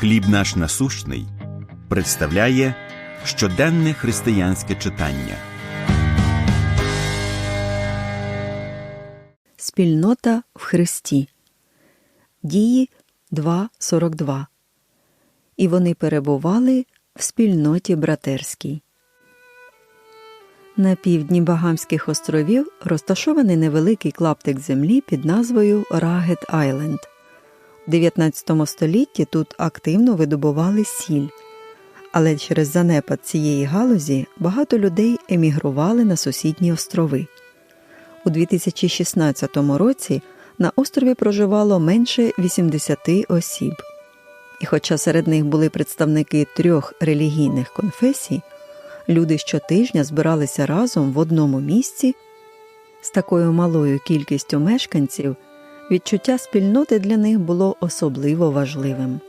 Хліб наш насущний представляє щоденне християнське читання. Спільнота в Христі. Дії 2.42. І вони перебували в спільноті братерській. На півдні Багамських островів розташований невеликий клаптик землі під назвою Рагет Айленд. У 19 столітті тут активно видобували сіль, але через занепад цієї галузі багато людей емігрували на сусідні острови. У 2016 році на острові проживало менше 80 осіб. І хоча серед них були представники трьох релігійних конфесій, люди щотижня збиралися разом в одному місці з такою малою кількістю мешканців, відчуття спільноти для них було особливо важливим.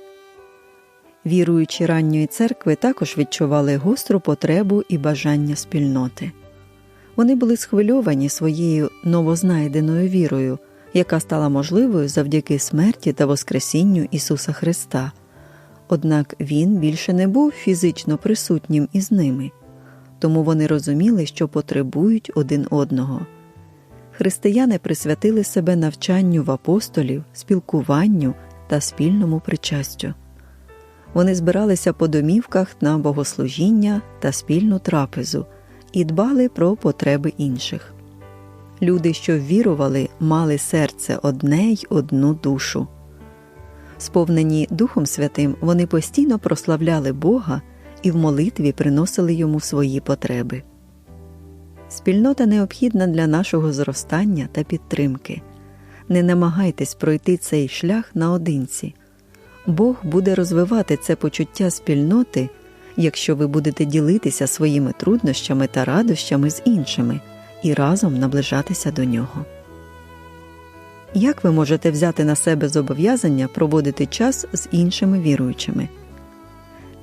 Віруючі ранньої церкви також відчували гостру потребу і бажання спільноти. Вони були схвильовані своєю новознайденою вірою, яка стала можливою завдяки смерті та Воскресінню Ісуса Христа. Однак Він більше не був фізично присутнім із ними, тому вони розуміли, що потребують один одного. Християни присвятили себе навчанню в апостолів, спілкуванню та спільному причастю. Вони збиралися по домівках на богослужіння та спільну трапезу і дбали про потреби інших. Люди, що вірували, мали серце одне й одну душу. Сповнені Духом Святим, вони постійно прославляли Бога і в молитві приносили йому свої потреби. Спільнота необхідна для нашого зростання та підтримки. Не намагайтесь пройти цей шлях наодинці. Бог буде розвивати це почуття спільноти, якщо ви будете ділитися своїми труднощами та радощами з іншими і разом наближатися до нього. Як ви можете взяти на себе зобов'язання проводити час з іншими віруючими?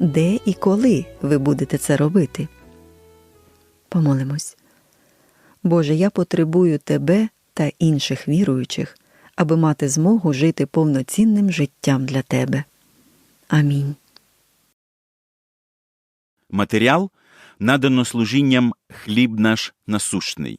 Де і коли ви будете це робити? Помолимось. Боже, я потребую Тебе та інших віруючих, аби мати змогу жити повноцінним життям для Тебе. Амінь. Матеріал надано служінням Хліб наш насущний.